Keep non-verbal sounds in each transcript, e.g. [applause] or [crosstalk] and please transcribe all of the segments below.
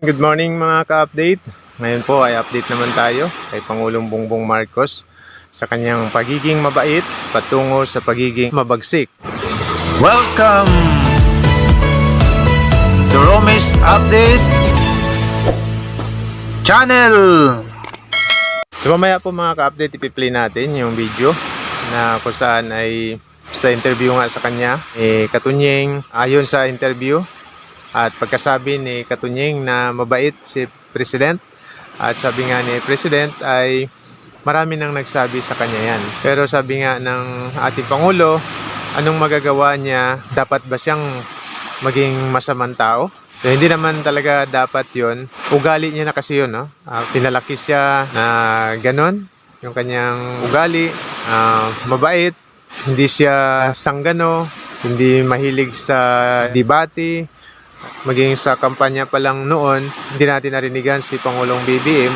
Good morning mga ka-update. Ngayon po ay update naman tayo kay Pangulong Bongbong Marcos sa kanyang pagiging mabait patungo sa pagiging mabagsik. Welcome to Romis Update Channel. So mamaya po mga ka-update ipi-play natin yung video na kung saan ay sa interview nga sa kanya eh, Katunyeng ayon sa interview at pagkasabi ni Katunyeng na mabait si President at sabi nga ni President ay marami nang nagsabi sa kanya yan. Pero sabi nga ng ating Pangulo anong magagawa niya? Dapat ba siyang maging masamang tao? So, hindi naman talaga dapat yon Ugali niya na kasi yun, no? Ah, pinalaki siya na ganon. Yung kanyang ugali, ah, mabait, hindi siya sanggano, hindi mahilig sa debate, maging sa kampanya pa lang noon, hindi natin narinigan si Pangulong BBM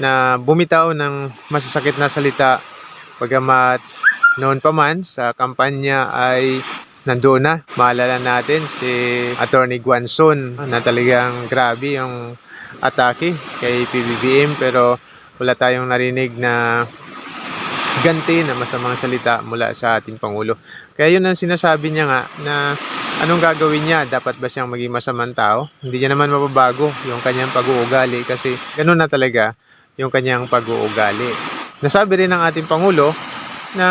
na bumitaw ng masasakit na salita pagamat noon pa man sa kampanya ay nandoon na. Maalala natin si Attorney Guanzon na talagang grabe yung atake kay PBBM pero wala tayong narinig na ganti na masamang salita mula sa ating Pangulo. Kaya yun ang sinasabi niya nga na anong gagawin niya? Dapat ba siyang maging masamang tao? Hindi niya naman mababago yung kanyang pag-uugali kasi ganun na talaga yung kanyang pag-uugali. Nasabi rin ng ating Pangulo na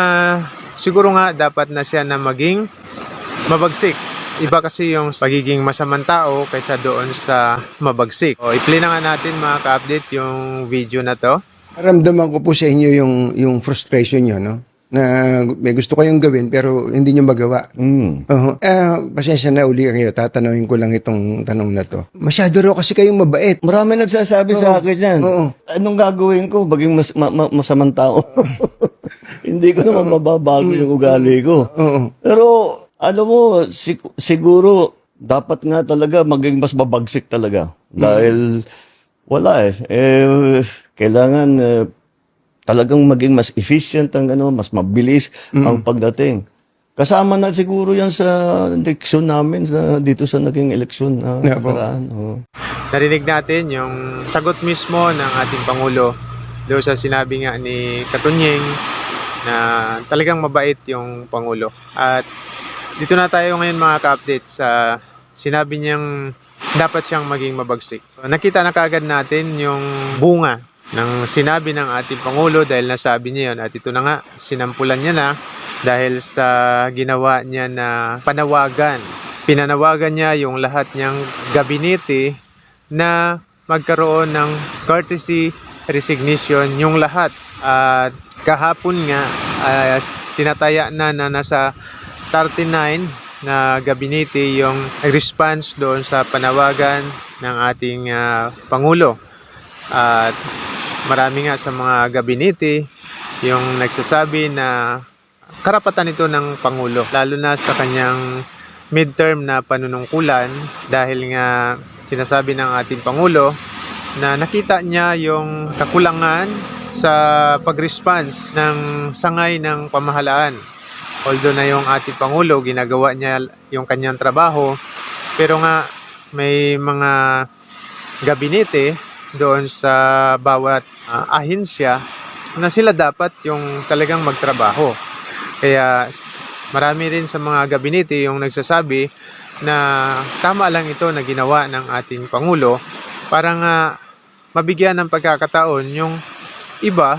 siguro nga dapat na siya na maging mabagsik. Iba kasi yung pagiging masamang tao kaysa doon sa mabagsik. O, i-play na nga natin mga ka-update yung video na to. Ramdaman ko po sa inyo yung yung frustration niyo, no? Na may gusto kayong gawin pero hindi niyo magawa. Mm. Oo. Eh, pasensya na uli kayo. Tatanungin ko lang itong tanong na to. Masyado raw kasi kayong mabait. Marami nagsasabi sa akin yan. Oo. Anong gagawin ko? Baging mas, ma, ma- masamang tao. [laughs] Hindi ko naman mababago yung ugali ko. Oo. Pero, ano mo, sig- siguro, dapat nga talaga maging mas mabagsik talaga. Dahil, wala eh. eh kailangan eh, talagang maging mas efficient ang ano, mas mabilis ang pagdating. Kasama na siguro yan sa eleksyon namin sa, dito sa naging eleksyon na Yeah, po. nakaraan. Oo. Narinig natin yung sagot mismo ng ating Pangulo doon sa sinabi nga ni Katunyeng na talagang mabait yung Pangulo. At dito na tayo ngayon mga ka-update sa sinabi niyang dapat siyang maging mabagsik. So, nakita na kaagad natin yung bunga ng sinabi ng ating Pangulo dahil nasabi niya yun. At ito na nga, sinampulan niya na dahil sa ginawa niya na panawagan. Pinanawagan niya yung lahat niyang gabinete na magkaroon ng courtesy resignation yung lahat. At kahapon nga, ah, tinataya na na nasa 39 na gabinete yung response doon sa panawagan ng ating ah, Pangulo. At marami nga sa mga gabinete yung nagsasabi na karapatan ito ng Pangulo, lalo na sa kanyang midterm na panunungkulan dahil nga sinasabi ng ating Pangulo na nakita niya yung kakulangan sa pag-response ng sangay ng pamahalaan. Although na yung ating Pangulo, ginagawa niya yung kanyang trabaho, pero nga may mga gabinete doon sa bawat ah, ahensya na sila dapat yung talagang magtrabaho. Kaya marami rin sa mga gabinete yung nagsasabi na tama lang ito na ginawa ng ating Pangulo para nga mabigyan ng pagkakataon yung iba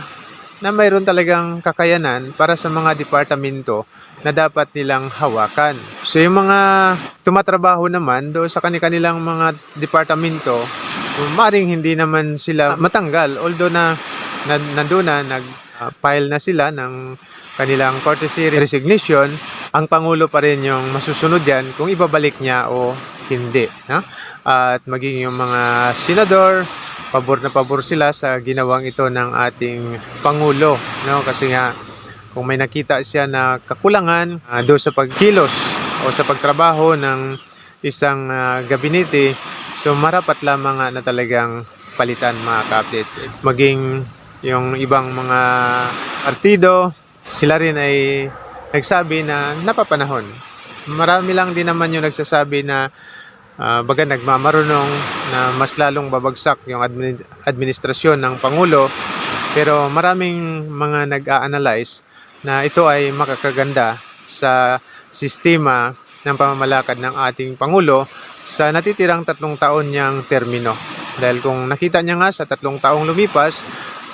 na mayroon talagang kakayanan para sa mga departamento na dapat nilang hawakan. So yung mga tumatrabaho naman do sa kanilang mga departamento, maring hindi naman sila matanggal although na, na nandoon na nag-file na sila ng kanilang courtesy resignation, ang Pangulo pa rin yung masusunod yan kung ibabalik niya o hindi. No? At maging yung mga senador, pabor na pabor sila sa ginawang ito ng ating Pangulo. No? Kasi nga, kung may nakita siya na kakulangan ah, doon sa pagkilos o sa pagtrabaho ng isang ah, gabinete, so marapat lamang nga na talagang palitan mga ka-update. Maging yung ibang mga partido, sila rin ay nagsabi na napapanahon. Marami lang din naman yung nagsasabi na ah, baga nagmamarunong na mas lalong babagsak yung admin- administrasyon ng Pangulo. Pero maraming mga nag-a-analyze na ito ay makakaganda sa sistema ng pamamalakad ng ating Pangulo sa natitirang tatlong taon niyang termino. Dahil kung nakita niya nga sa tatlong taong lumipas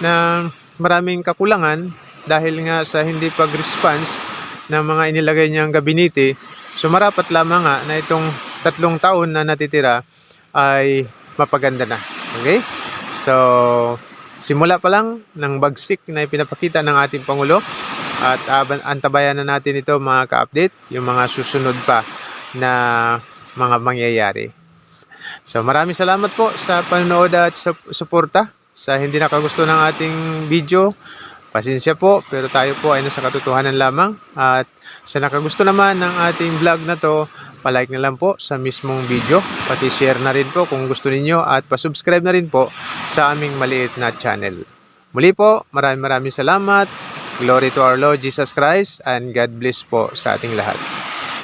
na maraming kakulangan dahil nga sa hindi pag-response ng mga inilagay niyang gabinete, so marapat lamang nga na itong tatlong taon na natitira ay mapaganda na. Okay? So, simula pa lang ng bagsik na ipinapakita ng ating Pangulo at antabayan na natin ito mga ka-update, yung mga susunod pa na mga mangyayari. So maraming salamat po sa panonood at sa suporta sa hindi nakagusto ng ating video. Pasensya po, pero tayo po ay nasa katotohanan lamang. At sa nakagusto naman ng ating vlog na to, palike na lang po sa mismong video. Pati share na rin po kung gusto ninyo at pasubscribe na rin po sa aming maliit na channel. Muli po, maraming maraming salamat. Glory to our Lord Jesus Christ and God bless po sa ating lahat.